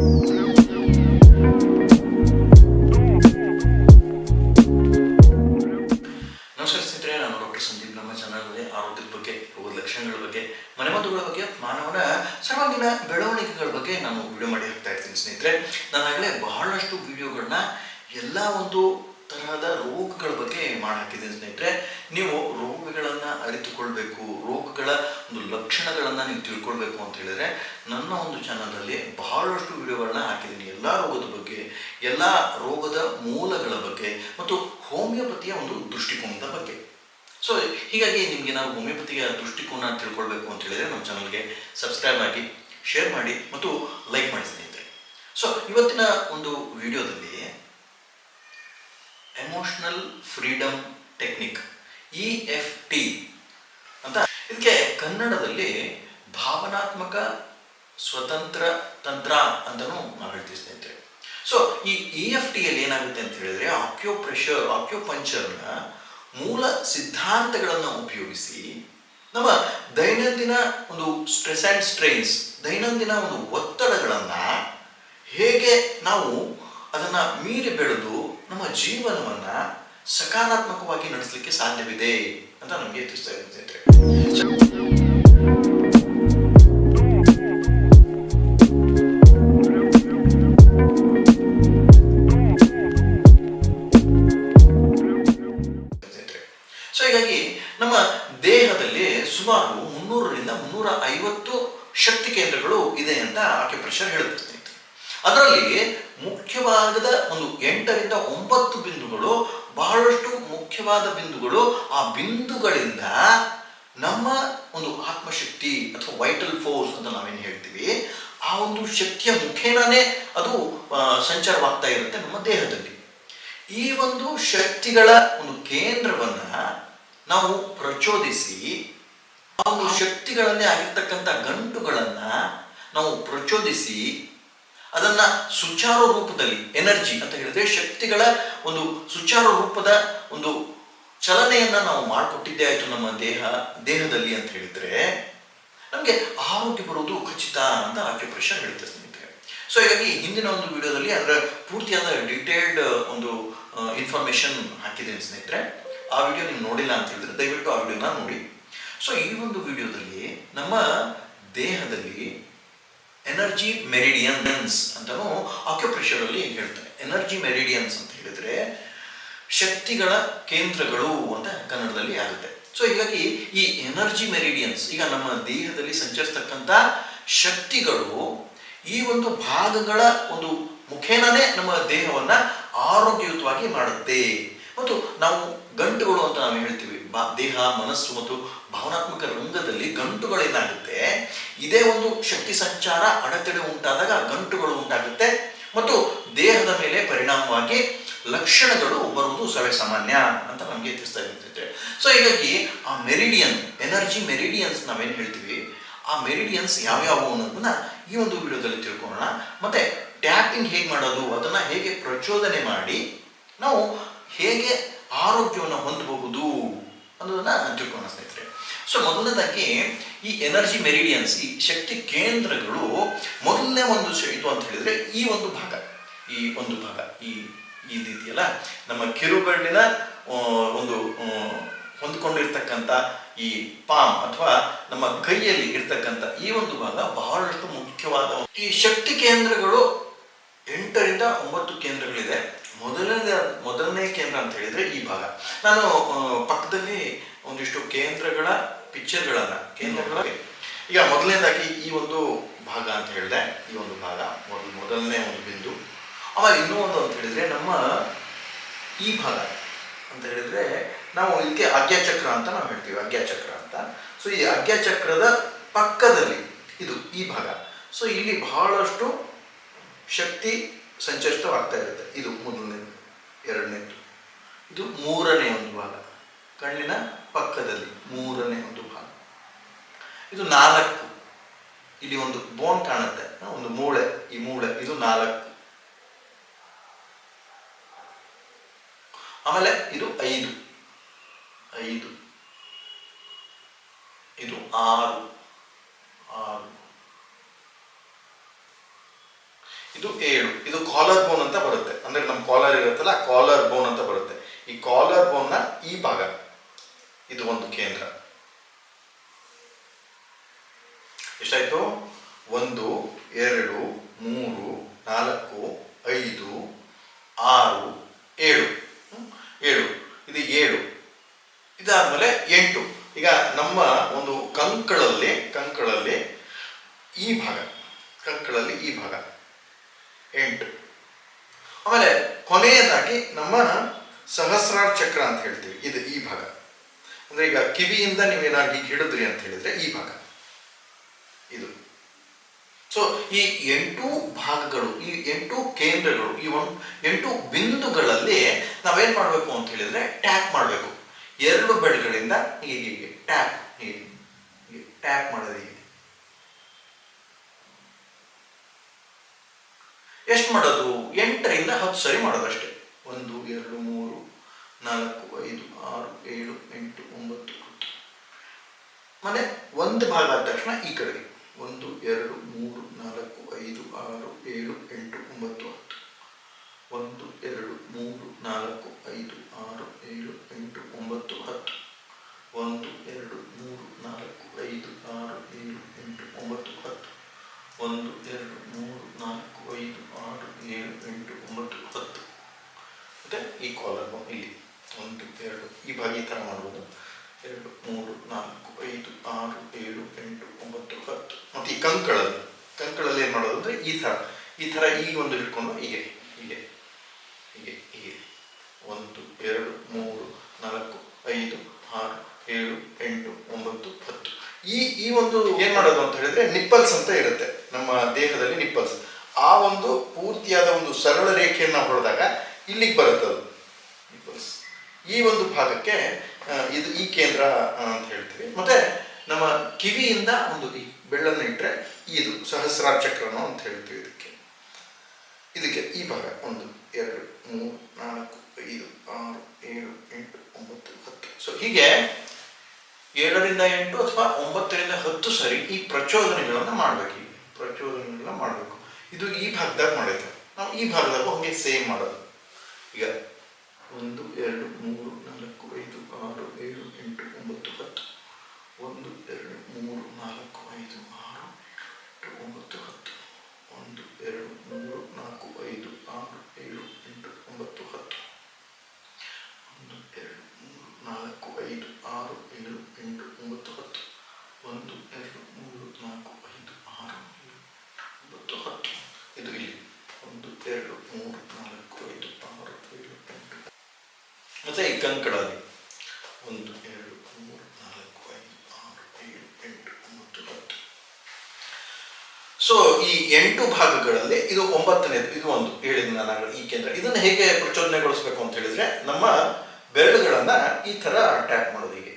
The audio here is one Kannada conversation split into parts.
ನಮಸ್ಕಾರ ಸ್ನೇಹಿತರೆ, ನಾನು ಡಾಕ್ಟರ್ ಸಂದೀಪ್ ನಮ್ಮ ಚಾನಲ್ನಲ್ಲಿ ಆರೋಗ್ಯದ ಬಗ್ಗೆ, ರೋಗದ ಲಕ್ಷಣಗಳ ಬಗ್ಗೆ ಮನೆಮದ್ದುಗಳ ಬಗ್ಗೆ, ಮಾನವನ ಸರ್ವಾಂಗೀಣ ಬೆಳವಣಿಗೆಗಳ ಬಗ್ಗೆ ನಾನು ವಿಡಿಯೋ ಮಾಡಿ ಹಾಕ್ತಾ ಇರ್ತೀನಿ ಸ್ನೇಹಿತರೆ. ನಾನಾಗಲೇ ಬಹಳಷ್ಟು ವಿಡಿಯೋಗಳನ್ನ ಎಲ್ಲ ಒಂದು ತರಹದ ರೋಗಗಳ ಬಗ್ಗೆ ಮಾಡಿ ಸ್ನೇಹಿತರೆ. ನೀವು ಅರಿತುಕೊಳ್ಬೇಕು, ರೋಗಗಳ ಒಂದು ಲಕ್ಷಣಗಳನ್ನು ನೀವು ತಿಳ್ಕೊಳ್ಬೇಕು ಅಂತ ಹೇಳಿದ್ರೆ, ನನ್ನ ಒಂದು ಚಾನಲಲ್ಲಿ ಬಹಳಷ್ಟು ವಿಡಿಯೋಗಳನ್ನ ಹಾಕಿದ್ದೀನಿ. ಎಲ್ಲ ರೋಗದ ಬಗ್ಗೆ, ಎಲ್ಲ ರೋಗದ ಮೂಲಗಳ ಬಗ್ಗೆ ಮತ್ತು ಹೋಮಿಯೋಪತಿಯ ಒಂದು ದೃಷ್ಟಿಕೋನದ ಬಗ್ಗೆ. ಸೊ ಹೀಗಾಗಿ ನಿಮ್ಗೆ ನಾವು ಹೋಮಿಯೋಪತಿಯ ದೃಷ್ಟಿಕೋನ ತಿಳ್ಕೊಳ್ಬೇಕು ಅಂತ ಹೇಳಿದ್ರೆ ನಮ್ಮ ಚಾನಲ್ಗೆ ಸಬ್ಸ್ಕ್ರೈಬ್ ಆಗಿ ಶೇರ್ ಮಾಡಿ ಮತ್ತು ಲೈಕ್ ಮಾಡಿ ಸ್ನೇಹಿತರೆ. ಸೊ ಇವತ್ತಿನ ಒಂದು ವಿಡಿಯೋದಲ್ಲಿ emotional freedom technique, E F T ಇದಕ್ಕೆ ಕನ್ನಡದಲ್ಲಿ ಭಾವನಾತ್ಮಕ ಸ್ವತಂತ್ರ ತಂತ್ರ ಅಂತಲೂ ನಾವು ಹೇಳ್ತೀವಿ ಸ್ನೇಹಿತರೆ. ಸೊ ಈ ಇ ಎಫ್ ಟಿಯಲ್ಲಿ ಏನಾಗುತ್ತೆ ಅಂತ ಹೇಳಿದ್ರೆ ಆಕ್ಯೋ ಪ್ರೆಷರ್ ಆಕ್ಯೋ ಪಂಚರ್ನ ಮೂಲ ಸಿದ್ಧಾಂತಗಳನ್ನು ಉಪಯೋಗಿಸಿ ನಮ್ಮ ದೈನಂದಿನ ಒಂದು ಸ್ಟ್ರೆಸ್ ಆ್ಯಂಡ್ ಸ್ಟ್ರೈನ್ಸ್ ದೈನಂದಿನ ಒಂದು ಒತ್ತಡಗಳನ್ನು ಹೇಗೆ ನಾವು ಅದನ್ನ ಮೀರಿ ಬೆಳೆದು ನಮ್ಮ ಜೀವನವನ್ನ ಸಕಾರಾತ್ಮಕವಾಗಿ ನಡೆಸಲಿಕ್ಕೆ ಸಾಧ್ಯವಿದೆ ಅಂತ ನಮಗೆ ತಿಳಿಸ್ತಾ ಇರುತ್ತೆ ನಮ್ಮ ದೇಹದಲ್ಲಿ ಸುಮಾರು ಮುನ್ನೂರರಿಂದ ಮುನ್ನೂರ ಐವತ್ತು ಶಕ್ತಿ ಕೇಂದ್ರಗಳು ಇದೆ ಅಂತ ಆಕ್ಯುಪ್ರೆಷರ್ ಹೇಳುತ್ತೆ ಅದರಲ್ಲಿ ಮುಖ್ಯವಾದ ಒಂದು ಎಂಟರಿಂದ ಒಂಬತ್ತು ಬಿಂದುಗಳು ಬಹಳಷ್ಟು ಮುಖ್ಯವಾದ ಬಿಂದುಗಳು ಆ ಬಿಂದುಗಳಿಂದ ನಮ್ಮ ಒಂದು ಆತ್ಮಶಕ್ತಿ ಅಥವಾ ವೈಟಲ್ ಫೋರ್ಸ್ ಅಂತ ನಾವೇನು ಹೇಳ್ತೀವಿ, ಆ ಒಂದು ಶಕ್ತಿಯ ಮುಖೇನನೇ ಅದು ಸಂಚಾರವಾಗ್ತಾ ಇರುತ್ತೆ ನಮ್ಮ ದೇಹದಲ್ಲಿ. ಈ ಒಂದು ಶಕ್ತಿಗಳ ಒಂದು ಕೇಂದ್ರವನ್ನು ನಾವು ಪ್ರಚೋದಿಸಿ, ಆ ಒಂದು ಶಕ್ತಿಗಳಲ್ಲಿ ಆಗಿರ್ತಕ್ಕಂಥ ಗಂಟುಗಳನ್ನು ನಾವು ಪ್ರಚೋದಿಸಿ ಅದನ್ನ ಸುಚಾರು ರೂಪದಲ್ಲಿ, ಎನರ್ಜಿ ಅಂತ ಹೇಳಿದ್ರೆ ಶಕ್ತಿಗಳ ಒಂದು ಸುಚಾರು ರೂಪದ ಒಂದು ಚಲನೆಯನ್ನ ನಾವು ಮಾಡಿಕೊಟ್ಟಿದ್ದೇ ಆಯ್ತು ನಮ್ಮ ದೇಹ, ದೇಹದಲ್ಲಿ ಅಂತ ಹೇಳಿದ್ರೆ ನಮಗೆ ಆರೋಗ್ಯ ಬರುವುದು ಖಚಿತ ಅಂತ ಆಕ್ಯುಪ್ರೆಷರ್ ಹೇಳುತ್ತೆ ಸ್ನೇಹಿತರೆ. ಸೊ ಹೀಗಾಗಿ ಹಿಂದಿನ ಒಂದು ವಿಡಿಯೋದಲ್ಲಿ ಅದರ ಪೂರ್ತಿಯಾದ ಡೀಟೇಲ್ಡ್ ಒಂದು ಇನ್ಫಾರ್ಮೇಶನ್ ಹಾಕಿದ್ದೇನೆ ಸ್ನೇಹಿತರೆ. ಆ ವಿಡಿಯೋ ನೀವು ನೋಡಿಲ್ಲ ಅಂತ ಹೇಳಿದ್ರೆ ದಯವಿಟ್ಟು ಆ ವಿಡಿಯೋನ ನೋಡಿ. ಸೊ ಈ ಒಂದು ವಿಡಿಯೋದಲ್ಲಿ ನಮ್ಮ ದೇಹದಲ್ಲಿ ಎನರ್ಜಿ ಮೆರಿಡಿಯನ್ಸ್ ಅಂತಲೂ ಆಕ್ಯುಪ್ರೆಷರ್ ಅಲ್ಲಿ ಹೇಳ್ತಾರೆ. ಎನರ್ಜಿ ಮೆರಿಡಿಯನ್ಸ್ ಅಂತ ಹೇಳಿದ್ರೆ ಶಕ್ತಿಗಳ ಕೇಂದ್ರಗಳು ಅಂತ ಕನ್ನಡದಲ್ಲಿ ಆಗುತ್ತೆ. ಸೊ ಹೀಗಾಗಿ ಈ ಎನರ್ಜಿ ಮೆರಿಡಿಯನ್ಸ್ ಈಗ ನಮ್ಮ ದೇಹದಲ್ಲಿ ಸಂಚರಿಸ್ತಕ್ಕಂಥ ಶಕ್ತಿಗಳು ಈ ಒಂದು ಭಾಗಗಳ ಒಂದು ಮುಖೇನನೇ ನಮ್ಮ ದೇಹವನ್ನ ಆರೋಗ್ಯಯುತವಾಗಿ ಮಾಡುತ್ತೆ. ಮತ್ತು ನಾವು ಗಂಟುಗಳು ಅಂತ ನಾವು ಹೇಳ್ತೀವಿ. ದೇಹ, ಮನಸ್ಸು ಮತ್ತು ಭಾವನಾತ್ಮಕ ರಂಗದಲ್ಲಿ ಗಂಟುಗಳೇನಾಗುತ್ತೆ ಇದೇ ಒಂದು ಶಕ್ತಿ ಸಂಚಾರ ಅಡೆತಡೆ ಉಂಟಾದಾಗ ಗಂಟುಗಳು ಉಂಟಾಗುತ್ತೆ ಮತ್ತು ದೇಹದ ಮೇಲೆ ಪರಿಣಾಮವಾಗಿ ಲಕ್ಷಣಗಳು ಬರುವುದು ಸರ್ವೇ ಸಾಮಾನ್ಯ ಅಂತ ನಮಗೆ ತಿಳಿಸ್ತಾ ಇರ್ತೈತೆ. ಸೊ ಹೀಗಾಗಿ ಆ ಮೆರಿಡಿಯನ್, ಎನರ್ಜಿ ಮೆರಿಡಿಯನ್ಸ್ ನಾವೇನು ಹೇಳ್ತೀವಿ? ಆ ಮೆರಿಡಿಯನ್ಸ್ ಯಾವ್ಯಾವು ಅನ್ನೋದನ್ನ ಈ ಒಂದು ವಿಡಿಯೋದಲ್ಲಿ ತಿಳ್ಕೊಳ್ಳೋಣ. ಮತ್ತೆ ಟ್ಯಾಪಿಂಗ್ ಹೇಗೆ ಮಾಡೋದು? ಅದನ್ನ ಹೇಗೆ ಪ್ರಚೋದನೆ ಮಾಡಿ? ನಾವು ಹೇಗೆ ಆರೋಗ್ಯವನ್ನು ಹೊಂದಬಹುದು ಅನ್ನೋದನ್ನ ತಿಳ್ಕೊಳ್ಳೋಣ ಸ್ನೇಹಿತರೆ ಸೊ ಮೊದಲನೇದಾಗಿ ಈ ಎನರ್ಜಿ ಮೆರಿಡಿಯನ್ಸ್ ಈ ಶಕ್ತಿ ಕೇಂದ್ರಗಳು ಮೊದಲನೇ ಒಂದು ಇದು ಅಂತ ಹೇಳಿದ್ರೆ ಈ ಒಂದು ಭಾಗ, ಈ ಒಂದು ಭಾಗ, ಈ ಈ ರೀತಿಯಲ್ಲ ನಮ್ಮ ಕಿರುಬೆರಳಿನ ಒಂದು ಹೊಂದ್ಕೊಂಡಿರ್ತಕ್ಕಂಥ ಈ ಪಾಮ್ ಅಥವಾ ನಮ್ಮ ಕೈಯಲ್ಲಿ ಇರ್ತಕ್ಕಂಥ ಈ ಒಂದು ಭಾಗ ಬಹಳಷ್ಟು ಮುಖ್ಯವಾದ ಈ ಶಕ್ತಿ ಕೇಂದ್ರಗಳು ಎಂಟರಿಂದ ಒಂಬತ್ತು ಕೇಂದ್ರಗಳಿದೆ. ಮೊದಲನೇ ಮೊದಲನೇ ಕೇಂದ್ರ ಅಂತ ಹೇಳಿದ್ರೆ ಈ ಭಾಗ. ನಾನು ಪಕ್ಕದಲ್ಲಿ ಒಂದಿಷ್ಟು ಕೇಂದ್ರಗಳ ಪಿಕ್ಚರ್ಗಳನ್ನ ಕೇಂದ್ರಗಳ ಈಗ ಮೊದಲನೇದಾಗಿ ಈ ಒಂದು ಭಾಗ ಅಂತ ಹೇಳಿದೆ. ಈ ಒಂದು ಭಾಗ ಮೊದಲು ಮೊದಲನೇ ಒಂದು ಬಿಂದು. ಆಮೇಲೆ ಇನ್ನೂ ಒಂದು ಅಂತ ಹೇಳಿದ್ರೆ ನಮ್ಮ ಈ ಭಾಗ ಅಂತ ಹೇಳಿದ್ರೆ ನಾವು ಇದಕ್ಕೆ ಅಗ್ಯಚಕ್ರ ಅಂತ ನಾವು ಹೇಳ್ತೀವಿ ಅಗ್ಯಚಕ್ರ ಅಂತ. ಸೊ ಈ ಅಗ್ಯಚಕ್ರದ ಪಕ್ಕದಲ್ಲಿ ಇದು ಈ ಭಾಗ. ಸೊ ಇಲ್ಲಿ ಬಹಳಷ್ಟು ಶಕ್ತಿ ಸಂಚರಿತವಾಗ್ತಾ ಇರುತ್ತೆ. ಇದು ಮೊದಲನೇದು ಎರಡನೇದು ಇದು ಮೂರನೇ ಒಂದು ಭಾಗ. ಕಣ್ಣಿನ ಪಕ್ಕದಲ್ಲಿ ಮೂರನೇ ಒಂದು ಭಾಗ. ಇದು ನಾಲ್ಕು. ಇಲ್ಲಿ ಒಂದು ಬೋನ್ ಕಾಣುತ್ತೆ. ಒಂದು ಮೂಳೆ. ಈ ಮೂಳೆ, ಇದು ನಾಲ್ಕು. ಆಮೇಲೆ ಇದು ಐದು. ಐದು. ಇದು ಆರು. ಆರು. ಇದು ಏಳು ಇದು ಕಾಲರ್ ಬೋನ್ ಅಂತ ಬರುತ್ತೆ. ಅಂದ್ರೆ ನಮ್ಮ ಕಾಲರ್ ಇರುತ್ತಲ್ಲ ಕಾಲರ್ ಬೋನ್ ಅಂತ ಬರುತ್ತೆ. ಈ ಕಾಲರ್ ಬೋನ್ನ ಈ ಭಾಗ, ಇದು ಒಂದು ಕೇಂದ್ರ. ಎಷ್ಟಾಯ್ತು? ಒಂದು, ಎರಡು, ಮೂರು, ನಾಲ್ಕು, ಐದು, ಆರು, ಏಳು? ಏಳು. ಇದು ಏಳು. ಇದಾದ್ಮೇಲೆ ಎಂಟು. ಈಗ ನಮ್ಮ ಒಂದು ಕಂಕಳಲ್ಲಿ ಕಂಕಳಲ್ಲಿ ಈ ಭಾಗ, ಕಂಕಳಲ್ಲಿ ಈ ಭಾಗ. ಎಂಟು. ಆಮೇಲೆ ಕೊನೆಯದಾಗಿ ನಮ್ಮ ಸಹಸ್ರಾರ್ ಚಕ್ರ ಅಂತ ಹೇಳ್ತೀವಿ. ಇದು ಈ ಭಾಗ. ಅಂದ್ರೆ ಈಗ ಕಿವಿಯಿಂದ ನೀವೇನಾಗಿ ಹೀಗೆ ಹಿಡಿದ್ರಿ ಅಂತ ಹೇಳಿದ್ರೆ ಈ ಭಾಗ. ಇದು. ಸೊ ಈ ಎಂಟು ಭಾಗಗಳು, ಈ ಎಂಟು ಕೇಂದ್ರಗಳು, ಈ ಒಂದು ಎಂಟು ಬಿಂದುಗಳಲ್ಲಿ ನಾವೇನ್ ಮಾಡಬೇಕು ಅಂತ ಹೇಳಿದ್ರೆ ಟ್ಯಾಪ್ ಮಾಡಬೇಕು. ಎರಡು ಬೆಳೆಗಳಿಂದ ಹೀಗೆ ಟ್ಯಾಪ್ ಹೀಗೆ ಟ್ಯಾಪ್ ಮಾಡೋದು ಹೀಗೆ. ಎಷ್ಟು ಮಾಡೋದು? ಎಂಟರಿಂದ ಹತ್ತು ಸರಿ ಮಾಡೋದು ಅಷ್ಟೇ. ಒಂದು, ಎರಡು, ಮೂರು, ನಾಲ್ಕು, ಐದು, ಆರು, ಏಳು, ಎಂಟು, ಒಂಬತ್ತು, ಹತ್ತು. ಮನೆ ಒಂದು ಭಾಗ ಆದ ತಕ್ಷಣ ಈ ಕಡೆಗೆ. ಒಂದು, ಎರಡು, ಮೂರು, ನಾಲ್ಕು, ಐದು, ಆರು, ಏಳು, ಎಂಟು, ಒಂಬತ್ತು, ಹತ್ತು ಒಂದು ಎರಡು ಮೂರು ನಾಲ್ಕು ಐದು ಆರು ಏಳು ಎಂಟು ಒಂಬತ್ತು ಹತ್ತು ಒಂದು ಎರಡು ಮೂರು ನಾಲ್ಕು ಐದು ಆರು ಏಳು ಎಂಟು ಒಂಬತ್ತು ಹತ್ತು ಒಂದು ಎರಡು ಮೂರು ನಾಲ್ಕು ಐದು ಆರು ಏಳು ಎಂಟು ಒಂಬತ್ತು ಹತ್ತು ಮತ್ತೆ ಈ ಕಾಲರ್ ಇಲ್ಲಿ ಒಂದು ಎರಡು ಈ ಭಾಗ ಈ ಥರ ಮಾಡ್ಬೋದು. ಎರಡು, ಮೂರು, ನಾಲ್ಕು, ಐದು, ಆರು, ಏಳು, ಎಂಟು, ಒಂಬತ್ತು, ಹತ್ತು. ಮತ್ತು ಈ ಕಂಕಳಲ್ಲಿ ಕಂಕಳಲ್ಲಿ ಏನು ಮಾಡೋದು ಅಂದರೆ ಈ ಥರ ಈ ಥರ ಈ ಒಂದು ಹಿಡ್ಕೊಂಡು ಹೀಗೆ ಹೀಗೆ ಹೀಗೆ ಹೀಗೆ. ಒಂದು, ಎರಡು, ಮೂರು, ನಾಲ್ಕು, ಐದು, ಆರು, ಏಳು, ಎಂಟು, ಒಂಬತ್ತು, ಹತ್ತು. ಈ ಈ ಒಂದು ಏನು ಮಾಡೋದು ಅಂತ ಹೇಳಿದ್ರೆ ನಿಪ್ಪಲ್ಸ್ ಅಂತ ಇರುತ್ತೆ. ನಮ್ಮ ದೇಹದಲ್ಲಿ ನಿಪ್ಪಲ್ಸ್. ಆ ಒಂದು ಪೂರ್ತಿಯಾದ ಒಂದು ಸರಳ ರೇಖೆಯನ್ನು ಹೊಡೆದಾಗ ಇಲ್ಲಿಗೆ ಬರುತ್ತೆ ಅದು. ಈ ಒಂದು ಭಾಗಕ್ಕೆ ಇದು ಈ ಕೇಂದ್ರ ಅಂತ ಹೇಳ್ತೀವಿ. ಮತ್ತೆ ನಮ್ಮ ಕಿವಿಯಿಂದ ಒಂದು ಈ ಬೆಳ್ಳನ್ನು ಇಟ್ಟರೆ ಇದು ಸಹಸ್ರಾರ ಚಕ್ರನು ಅಂತ ಹೇಳ್ತೀವಿ ಇದಕ್ಕೆ. ಇದಕ್ಕೆ ಈ ಭಾಗ ಒಂದು, ಎರಡು, ಮೂರು, ನಾಲ್ಕು, ಐದು, ಆರು, ಏಳು, ಎಂಟು, ಒಂಬತ್ತು, ಹತ್ತು. ಸೊ ಹೀಗೆ ಏಳರಿಂದ ಎಂಟು ಅಥವಾ ಒಂಬತ್ತರಿಂದ ಹತ್ತು ಸರಿ ಈ ಪ್ರಚೋದನೆಗಳನ್ನು ಮಾಡಬೇಕು. ಈಗ ಪ್ರಚೋದನೆಗಳನ್ನ ಮಾಡಬೇಕು. ಇದು ಈ ಭಾಗದಾಗ ಮಾಡೈತೆ ನಾವು ಈ ಭಾಗದಾಗ ಹಂಗೆ ಸೇಮ್ ಮಾಡೋದು. ಈಗ ಒಂದು ಎರಡು ಮೂರು ನಾಲ್ಕು. ಮತ್ತೆ ಕಂಕಡಲ್ಲಿ ಒಂದು, ಎರಡು, ಮೂರು, ನಾಲ್ಕು, ಐದು, ಆರು, ಏಳು, ಎಂಟು, ಒಂಬತ್ತು, ಹತ್ತು. ಸೊ ಈ ಎಂಟು ಭಾಗಗಳಲ್ಲಿ ಇದು ಒಂಬತ್ತನೇದು, ಇದು ಒಂದು ಹೇಳಿದ ನಾನು ಈ ಕೇಂದ್ರ. ಇದನ್ನು ಹೇಗೆ ಪ್ರಚೋದನೆಗೊಳಿಸಬೇಕು ಅಂತ ಹೇಳಿದ್ರೆ, ನಮ್ಮ ಬೆರಳುಗಳನ್ನ ಈ ತರ ಟ್ಯಾಪ್ ಮಾಡೋದು ಹೀಗೆ.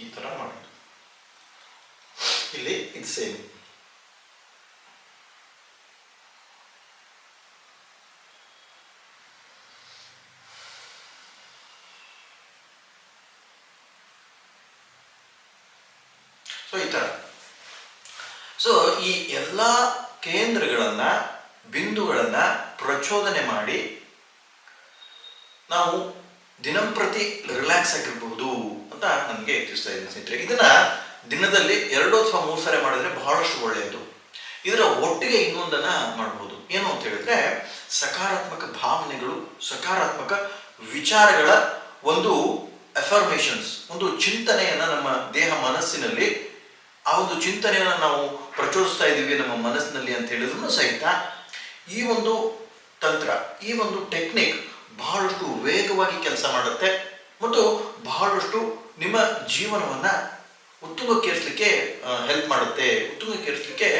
ಈ ತರ ಮಾಡೋದು. ಇಲ್ಲಿ ಇದು ಸೇಮ್. ಸೊ ಈ ಥರ ಸೊ ಈ ಎಲ್ಲ ಕೇಂದ್ರಗಳನ್ನು, ಬಿಂದುಗಳನ್ನು ಪ್ರಚೋದನೆ ಮಾಡಿ ನಾವು ದಿನಂಪ್ರತಿ ರಿಲ್ಯಾಕ್ಸ್ ಆಗಿರಬಹುದು ಅಂತ ನನಗೆ ತಿಳಿಸ್ತಾ ಇದ್ದೀನಿ ಸ್ನೇಹಿತರೆ. ಇದನ್ನ ದಿನದಲ್ಲಿ ಎರಡು ಅಥವಾ ಮೂರು ಸಾರಿ ಮಾಡಿದ್ರೆ ಬಹಳಷ್ಟು ಒಳ್ಳೆಯದು. ಇದರ ಒಟ್ಟಿಗೆ ಇನ್ನೊಂದನ್ನ ಮಾಡಬಹುದು ಏನು ಅಂತ ಹೇಳಿದ್ರೆ, ಸಕಾರಾತ್ಮಕ ಭಾವನೆಗಳು, ಸಕಾರಾತ್ಮಕ ವಿಚಾರಗಳ ಒಂದು ಅಫರ್ಮೇಷನ್ಸ್ ಒಂದು ಚಿಂತನೆಯನ್ನ ನಮ್ಮ ದೇಹ ಮನಸ್ಸಿನಲ್ಲಿ ಆ ಒಂದು ಚಿಂತನೆಯನ್ನು ನಾವು ಪ್ರಚೋದಿಸ್ತಾ ಇದ್ದೀವಿ ನಮ್ಮ ಮನಸ್ಸಿನಲ್ಲಿ ಅಂತ ಹೇಳಿದ್ರು ಸಹಿತ ಈ ಒಂದು ತಂತ್ರ, ಈ ಒಂದು ಟೆಕ್ನಿಕ್ ಬಹಳಷ್ಟು ವೇಗವಾಗಿ ಕೆಲಸ ಮಾಡುತ್ತೆ ಮತ್ತು ಬಹಳಷ್ಟು ನಿಮ್ಮ ಜೀವನವನ್ನು ಉತ್ತುಂಗಕ್ಕೇರಿಸಲಿಕ್ಕೆ ಹೆಲ್ಪ್ ಮಾಡುತ್ತೆ, ಉತ್ತುಂಗಕ್ಕೇರಿಸಲಿಕ್ಕೆ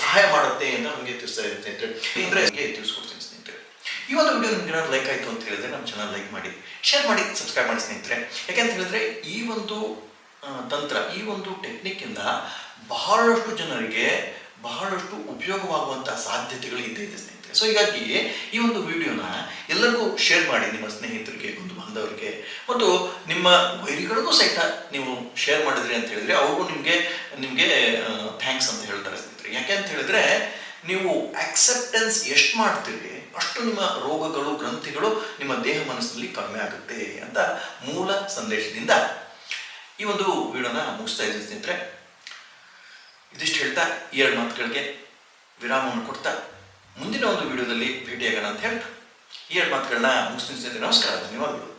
ಸಹಾಯ ಮಾಡುತ್ತೆ ಅಂತ ನಮಗೆ ತಿಳಿಸ್ತಾ ಇದೆ ಸ್ನೇಹಿತರೆ. ಅಂದರೆ ತಿಳಿಸ್ಕೊಡ್ತೀನಿ ಸ್ನೇಹಿತರೆ. ಈ ಒಂದು ವಿಡಿಯೋ ನಿಮ್ಗೆ ಏನಾದ್ರು ಲೈಕ್ ಆಯಿತು ಅಂತ ಹೇಳಿದ್ರೆ ನಮ್ಮ ಚಾನಲ್ ಲೈಕ್ ಮಾಡಿ ಶೇರ್ ಮಾಡಿ ಸಬ್ಸ್ಕ್ರೈಬ್ ಮಾಡಿ ಸ್ನೇಹಿತರೆ. ಯಾಕೆಂತ ಹೇಳಿದ್ರೆ ಈ ಒಂದು ತಂತ್ರ. ಈ ಒಂದು ಟೆಕ್ನಿಕ್ಕಿಂದ ಬಹಳಷ್ಟು ಜನರಿಗೆ ಬಹಳಷ್ಟು ಉಪಯೋಗವಾಗುವಂತಹ ಸಾಧ್ಯತೆಗಳು ಇದ್ದೇ ಇದೆ ಸ್ನೇಹಿತರೆ. ಸೊ ಹೀಗಾಗಿ ಈ ಒಂದು ವಿಡಿಯೋನ ಎಲ್ಲರಿಗೂ ಶೇರ್ ಮಾಡಿ, ನಿಮ್ಮ ಸ್ನೇಹಿತರಿಗೆ ಒಂದು ಬಾಂಧವರಿಗೆ, ಮತ್ತು ನಿಮ್ಮ ವೈರಿಗಳಿಗೂ ಸಹಿತ ನೀವು ಶೇರ್ ಮಾಡಿದ್ರಿ ಅಂತ ಹೇಳಿದ್ರೆ ಅವರು ನಿಮಗೆ ನಿಮಗೆ ಥ್ಯಾಂಕ್ಸ್ ಅಂತ ಹೇಳ್ತಾರೆ ಸ್ನೇಹಿತರೆ. ಯಾಕೆ ಅಂತ ಹೇಳಿದ್ರೆ, ನೀವು ಅಕ್ಸೆಪ್ಟೆನ್ಸ್ ಎಷ್ಟು ಮಾಡ್ತೀರಿ, ಅಷ್ಟು ನಿಮ್ಮ ರೋಗಗಳು, ಗ್ರಂಥಿಗಳು ನಿಮ್ಮ ದೇಹ ಮನಸ್ಸಿನಲ್ಲಿ ಕಡಿಮೆ ಆಗುತ್ತೆ ಅಂತ ಮೂಲ ಸಂದೇಶದಿಂದ ಈ ಒಂದು ವಿಡಿಯೋನ ಮುಗಿಸ್ತಾ ಇದ್ದೀನಿ ಸ್ನೇಹಿತರೆ. ಇದಿಷ್ಟು ಹೇಳ್ತಾ ಎರಡು ಮಾತುಗಳಿಗೆ ವಿರಾಮವನ್ನು ಕೊಡ್ತಾ ಮುಂದಿನ ಒಂದು ವಿಡಿಯೋದಲ್ಲಿ ಭೇಟಿಯಾಗೋಣ ಅಂತ ಹೇಳ್ತಾ ಈ ಎರಡು ಮಾತುಗಳನ್ನ ಮುಗಿಸ್ತೀನಿ ಸ್ನೇಹಿತರೆ. ನಮಸ್ಕಾರ, ಧನ್ಯವಾದಗಳು.